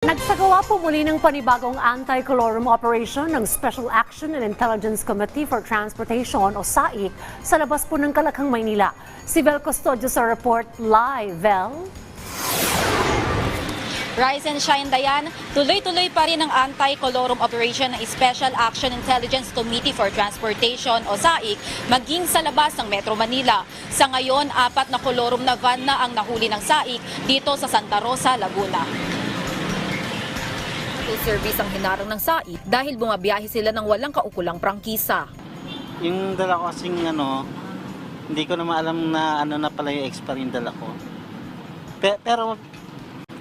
Nagsagawa po muli ng panibagong anti-colorum operation ng Special Action and Intelligence Committee for Transportation o SAIC sa labas po ng Kalakhang, Maynila. Si Vel Custodio sa report live. Vel? Rise and shine, Dayan. Tuloy-tuloy pa rin ang anti-colorum operation ng Special Action Intelligence Committee for Transportation o SAIC maging sa labas ng Metro Manila. Sa ngayon, apat na colorum na van na ang nahuli ng SAIC dito sa Santa Rosa, Laguna. Full service ang hinarang ng SAIC dahil bumabiyahe sila ng walang kaukulang prangkisa. Yung dala ko kasing ano, hindi ko naman alam na ano na pala yung expire yung dala ko. Pe- pero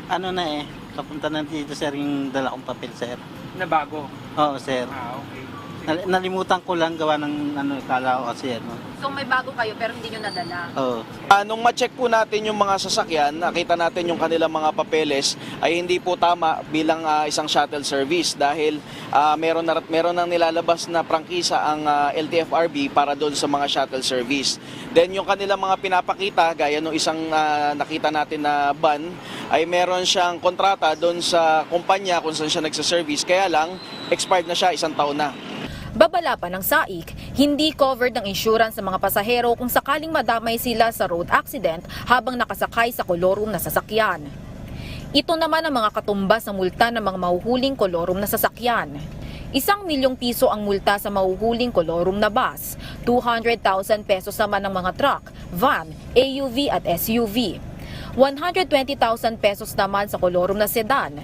ano na eh, kapunta na dito sir yung dala kong papel sir. na bago. Oo sir. Ah, okay. Nal- nalimutan ko lang gawa ng ano, kala ko kasi ano. So may bago kayo pero hindi nyo nadala. Oo. Ah, nung ma-check po natin yung mga sasakyan, nakita natin yung kanilang mga papeles ay hindi po tama bilang ah, isang shuttle service dahil ah, meron na meron nang nilalabas na prangkisa ang ah, LTFRB para doon sa mga shuttle service. Then yung kanilang mga pinapakita gaya nung isang ah, nakita natin na van ay meron siyang kontrata doon sa kumpanya kung saan siya nagsa-service kaya lang expired na siya isang taon na. Babala pa ng SAIC, hindi covered ng insurance sa mga pasahero kung sakaling madamay sila sa road accident habang nakasakay sa kolorum na sasakyan. Ito naman ang mga katumbas ng multa ng mga mahuhuling kolorum na sasakyan. Isang milyong piso ang multa sa mahuhuling kolorum na bus, 200,000 pesos naman ng mga truck, van, AUV at SUV. 120,000 pesos naman sa kolorum na sedan,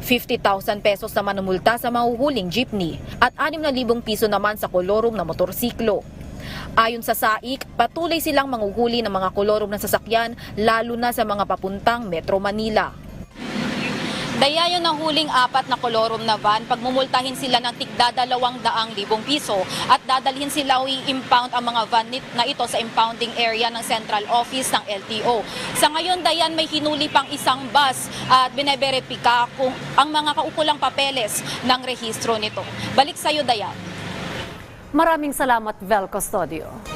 50,000 pesos naman ang multa sa mahuhuling jeepney at 6,000 piso naman sa kolorum na motorsiklo. Ayon sa SAIC, patuloy silang manguhuli ng mga kolorum na sasakyan lalo na sa mga papuntang Metro Manila. Dayayo na huling apat na kolorum na van, pagmumultahin sila ng tigda dalawang daang libong piso at dadalhin sila o i-impound ang mga van na ito sa impounding area ng central office ng LTO. Sa ngayon, Dayan, may hinuli pang isang bus at bineberipika kung ang mga kaukulang papeles ng rehistro nito. Balik sa iyo, Dayan. Maraming salamat, Vel Custodio.